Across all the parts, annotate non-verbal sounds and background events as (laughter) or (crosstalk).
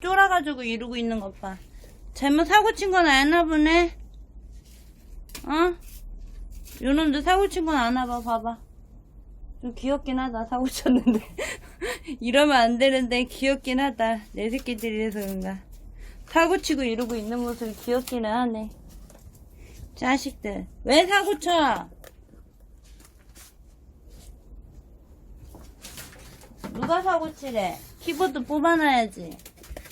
쫄아가지고 이러고 있는 것 봐. 잘못 사고 친 건 아나 보네. 어? 요놈도 사고 친 건 아나 봐, 봐봐. 좀 귀엽긴 하다, 사고 쳤는데. (laughs) 이러면 안 되는데 귀엽긴 하다. 내 새끼들이라서 그런가. 사고 치고 이러고 있는 모습이 귀엽기는 하네. 자식들. 왜 사고 쳐? 누가 사고 치래? 키보드 뽑아놔야지.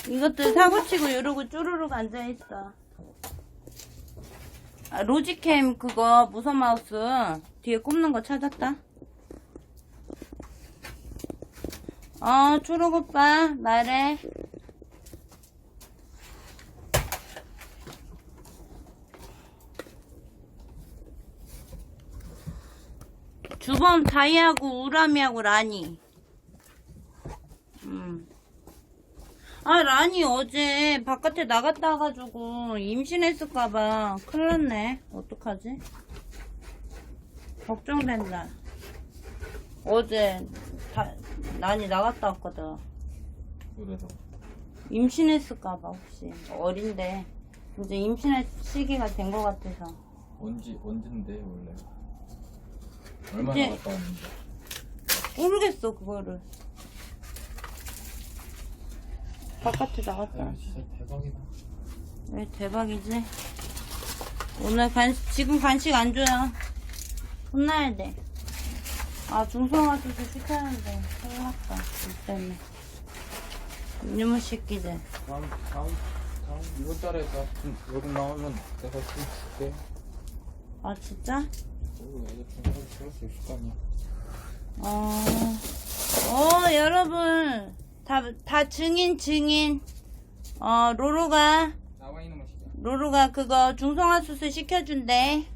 이것들 사고 치고 이러고 쪼르륵 앉아있어. 아, 로지캠 그거 무선 마우스 뒤에 꼽는 거 찾았다. 어, 초록 오빠, 말해. 주범 다이하고 우람이하고 라니. 음. 아, 라니 어제 바깥에 나갔다 와가지고 임신했을까봐 큰일 났네. 어떡하지? 걱정된다. 어제 다, 라니 나갔다 왔거든. 그래서 임신했을까봐 혹시. 어린데. 이제 임신할 시기가 된 것 같아서. 언제 언젠데 원래 얼마나 이제- 갔다 왔는데 모르겠어, 그거를. 바깥에 나갔다. 야 진짜 대박이다 왜 대박이지? 오늘 간 지금 간식 안 줘요. 혼나야 돼. 아 중성화 수술 시켜야는데 큰일 났다. 이 때문에. 이놈의 새끼들. 다음 다음 다음 이번 달에 나좀 여름 나오면 내가 좀 줄게 아 진짜? 그리고 애들 좀 살을 살수 있을 거 아니야 어, 어 여러분 다 다 증인 증인. 어 로로가 나와 있는 것이야 로로가 그거 중성화 수술 시켜준대.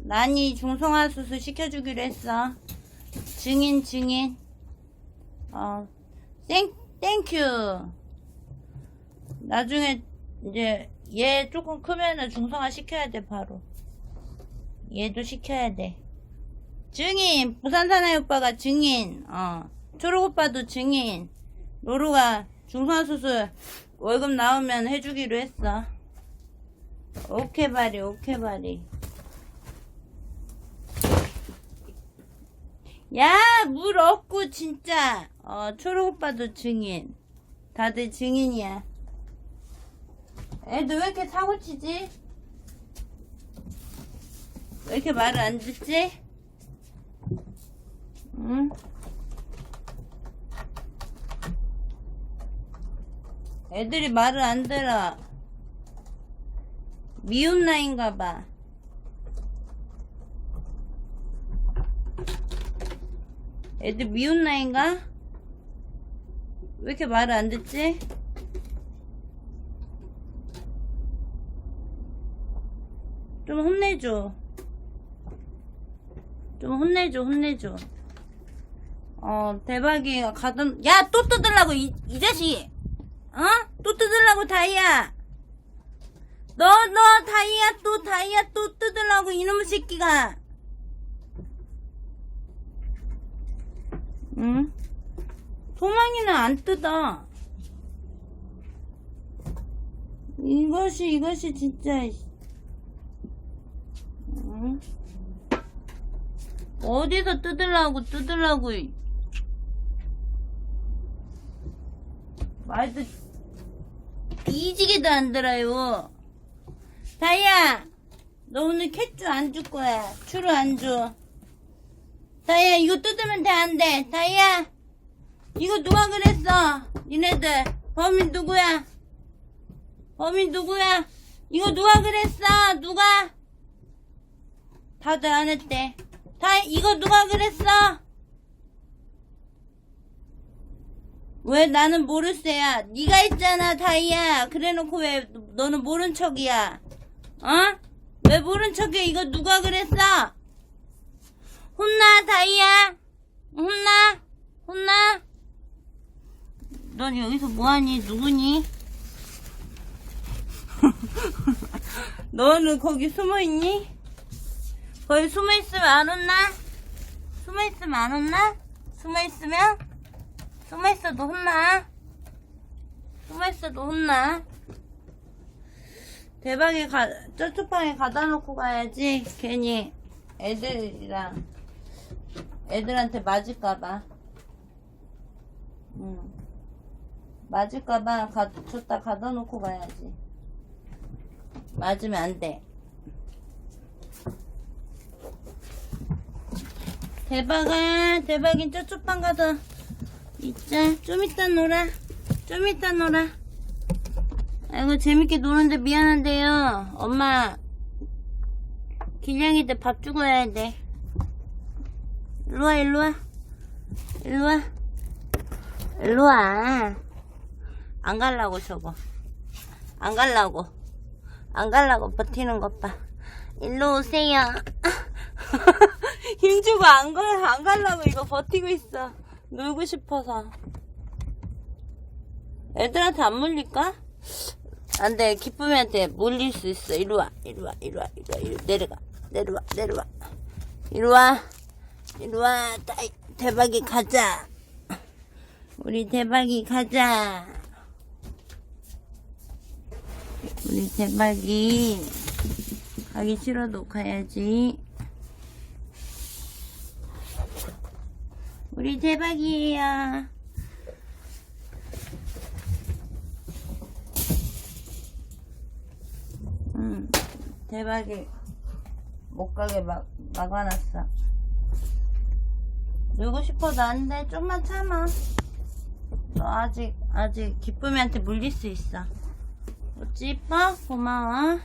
난이 중성화 수술 시켜주기로 했어. 증인, 증인. 어, 땡, 땡큐. 나중에, 이제, 얘 조금 크면은 중성화 시켜야 돼, 바로. 얘도 시켜야 돼. 증인! 부산 사나이 오빠가 증인. 어. 초록 오빠도 증인. 로로가 중성화 수술 월급 나오면 해주기로 했어. 오케바리 오케바리 야 물 없고 진짜 어 초록 오빠도 증인 다들 증인이야 애들 왜 이렇게 사고 치지? 왜 이렇게 말을 안 듣지? 응? 애들이 말을 안 들어 미운 나인가 봐. 애들 미운 나인가? 왜 이렇게 말을 안 듣지? 좀 혼내줘. 좀 혼내줘, 혼내줘. 어, 대박이가 가던, 야, 또 뜯으려고, 이, 이 자식! 어? 또 뜯으려고, 다이야! 너, 너, 다이아 또, 다이아 또 뜯으려고, 이놈의 새끼가. 응? 소망이는 안 뜯어. 이것이, 이것이 진짜, 응? 어디서 뜯으려고, 뜯으려고. 말도, 뒤지게도 안 들어요. 다이야, 너 오늘 캣주 안 줄 거야. 추루 안 줘. 다이야, 이거 뜯으면 돼, 안 돼? 다이야, 이거 누가 그랬어? 니네들. 범인 누구야? 범인 누구야? 이거 누가 그랬어? 누가? 다들 안 했대. 다, 이거 누가 그랬어? 왜 나는 모르세야? 네가 있잖아, 다이야. 그래놓고 왜 너는 모른 척이야? 어? 왜 모른 척해? 이거 누가 그랬어? 혼나, 다이야? 혼나? 혼나? 넌 여기서 뭐하니? 누구니? (laughs) 너는 거기 숨어있니? 거기 숨어있으면 안 혼나? 숨어있으면 안 혼나? 숨어있으면? 숨어 있어도 혼나? 숨어 있어도 혼나. 대박에 가, 저쪽방에 가다 놓고 가야지. 괜히 애들이랑, 애들한테 맞을까봐. 응. 맞을까봐 가, 줬다 가다 놓고 가야지. 맞으면 안 돼. 대박아, 대박인 방 가서 있자. 좀 이따 놀아. 좀 이따 놀아. 아이고, 재밌게 노는데 미안한데요. 엄마, 길냥이들 밥 주고 와야 돼. 일로와, 일로와. 일로와. 일로와. 안 갈라고, 저거. 안 갈라고. 안 갈라고 버티는 것 봐. 일로 오세요. (laughs) 힘주고 안, 갈, 안 갈라고 이거 버티고 있어. 놀고 싶어서. 애들한테 안 물릴까? 안 돼. 기쁨이한테 물릴 수 있어. 이리 와. 이리 와. 이리 와. 이리 와. 이리 내려가. 내려와. 내려와. 이리 와. 이리 와. 따이, 대박이 가자. 우리 대박이 가자. 우리 대박이 가기 싫어도 가야지. 우리 대박이에요. 응, 대박이 못 가게 막, 막아놨어. 놀고 싶어도 안 돼. 좀만 참아. 너 아직, 아직 기쁨이한테 물릴 수 있어. 어찌 이뻐? 고마워.